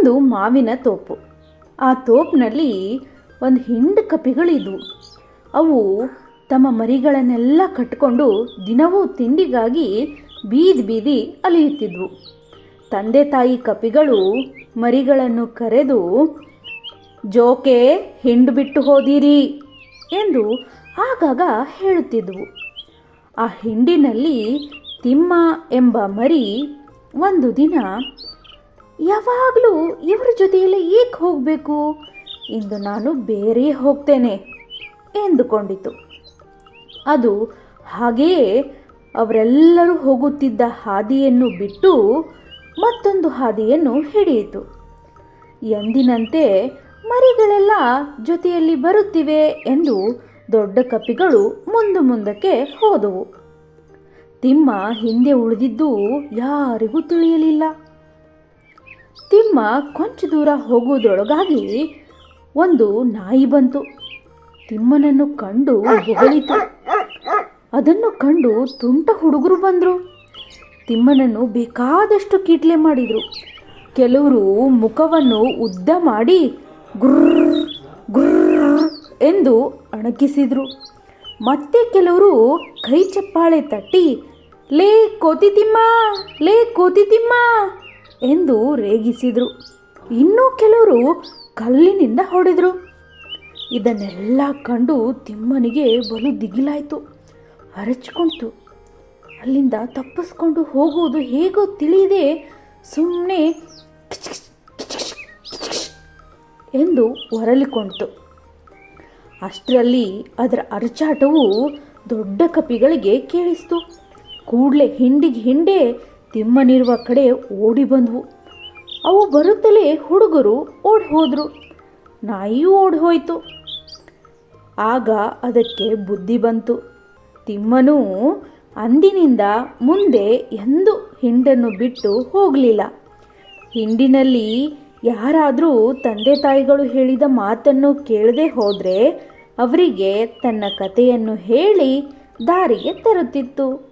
ಒಂದು ಮಾವಿನ ತೋಪು. ಆ ತೋಪಿನಲ್ಲಿ ಒಂದು ಹಿಂಡು ಕಪಿಗಳಿದ್ವು. ಅವು ತಮ್ಮ ಮರಿಗಳನ್ನೆಲ್ಲ ಕಟ್ಟಿಕೊಂಡು ದಿನವೂ ತಿಂಡಿಗಾಗಿ ಬೀದಿ ಬೀದಿ ಅಲಿಯುತ್ತಿದ್ವು. ತಂದೆ ತಾಯಿ ಕಪಿಗಳು ಮರಿಗಳನ್ನು ಕರೆದು, ಜೋಕೆ, ಹಿಂಡು ಬಿಟ್ಟು ಹೋದಿರಿ ಎಂದು ಆಗಾಗ ಹೇಳುತ್ತಿದ್ವು. ಆ ಹಿಂಡಿನಲ್ಲಿ ತಿಮ್ಮ ಎಂಬ ಮರಿ ಒಂದು ದಿನ ಯಾವಾಗಲೂ ಇವರ ಜೊತೆಯಲ್ಲಿ ಏಕೆ ಹೋಗಬೇಕು? ಇಂದು ನಾನು ಬೇರೆ ಹೋಗ್ತೇನೆ ಎಂದುಕೊಂಡಿತು. ಅದು ಹಾಗೆಯೇ ಅವರೆಲ್ಲರೂ ಹೋಗುತ್ತಿದ್ದ ಹಾದಿಯನ್ನು ಬಿಟ್ಟು ಮತ್ತೊಂದು ಹಾದಿಯನ್ನು ಹಿಡಿಯಿತು. ಎಂದಿನಂತೆ ಮರಿಗಳೆಲ್ಲ ಜೊತೆಯಲ್ಲಿ ಬರುತ್ತಿವೆ ಎಂದು ದೊಡ್ಡ ಕಪಿಗಳು ಮುಂದೆ ಮುಂದಕ್ಕೆ ಹೋದವು. ತಿಮ್ಮ ಹಿಂದೆ ಉಳಿದಿದ್ದು ಯಾರಿಗೂ ತಿಳಿಯಲಿಲ್ಲ. ತಿಮ್ಮ ಕೊಂಚ ದೂರ ಹೋಗುವುದರೊಳಗಾಗಿ ಒಂದು ನಾಯಿ ಬಂತು. ತಿಮ್ಮನನ್ನು ಕಂಡು ಹೊಗಳಿತು. ಅದನ್ನು ಕಂಡು ತುಂಟ ಹುಡುಗರು ಬಂದರು. ತಿಮ್ಮನನ್ನು ಬೇಕಾದಷ್ಟು ಕೀಟ್ಲೆ ಮಾಡಿದರು. ಕೆಲವರು ಮುಖವನ್ನು ಉದ್ದ ಮಾಡಿ ಗುರ್ರ್ ಗುರ್ರ್ ಎಂದು ಅಣಕಿಸಿದರು. ಮತ್ತೆ ಕೆಲವರು ಕೈ ಚಪ್ಪಾಳೆ ತಟ್ಟಿ, ಲೇ ಕೋತಿ ತಿಮ್ಮ, ಲೇ ಕೋತಿ ತಿಮ್ಮ ಎಂದು ರೇಗಿಸಿದರು. ಇನ್ನೂ ಕೆಲವರು ಕಲ್ಲಿನಿಂದ ಹೊಡೆದರು. ಇದನ್ನೆಲ್ಲ ಕಂಡು ತಿಮ್ಮನಿಗೆ ಬಲು ದಿಗಿಲಾಯಿತು. ಅರಚಿಕೊಂತು. ಅಲ್ಲಿಂದ ತಪ್ಪಿಸ್ಕೊಂಡು ಹೋಗುವುದು ಹೇಗೋ ತಿಳಿಯದೆ ಸುಮ್ಮನೆ ಎಂದು ಹೊರಲಿಕೊಂಡಿತು ಅಷ್ಟರಲ್ಲಿ ಅದರ ಅರಚಾಟವು ದೊಡ್ಡ ಕಪಿಗಳಿಗೆ ಕೇಳಿಸ್ತು. ಕೂಡಲೇ ಹಿಂಡಿಗೆ ಹಿಂಡೆ ತಿಮ್ಮನಿರುವ ಕಡೆ ಓಡಿ ಬಂದವು. ಅವು ಬರುತ್ತಲೇ ಹುಡುಗರು ಓಡಿ ಹೋದರು. ನಾಯಿಯೂ ಓಡಿ ಹೋಯಿತು. ಆಗ ಅದಕ್ಕೆ ಬುದ್ಧಿ ಬಂತು. ತಿಮ್ಮನೂ ಅಂದಿನಿಂದ ಮುಂದೆ ಎಂದೂ ಹಿಂಡನ್ನು ಬಿಟ್ಟು ಹೋಗಲಿಲ್ಲ. ಹಿಂಡಿನಲ್ಲಿ ಯಾರಾದರೂ ತಂದೆ ತಾಯಿಗಳು ಹೇಳಿದ ಮಾತನ್ನು ಕೇಳದೆ ಹೋದರೆ ಅವರಿಗೆ ತನ್ನ ಕಥೆಯನ್ನು ಹೇಳಿ ದಾರಿಗೆ ತರುತ್ತಿತ್ತು.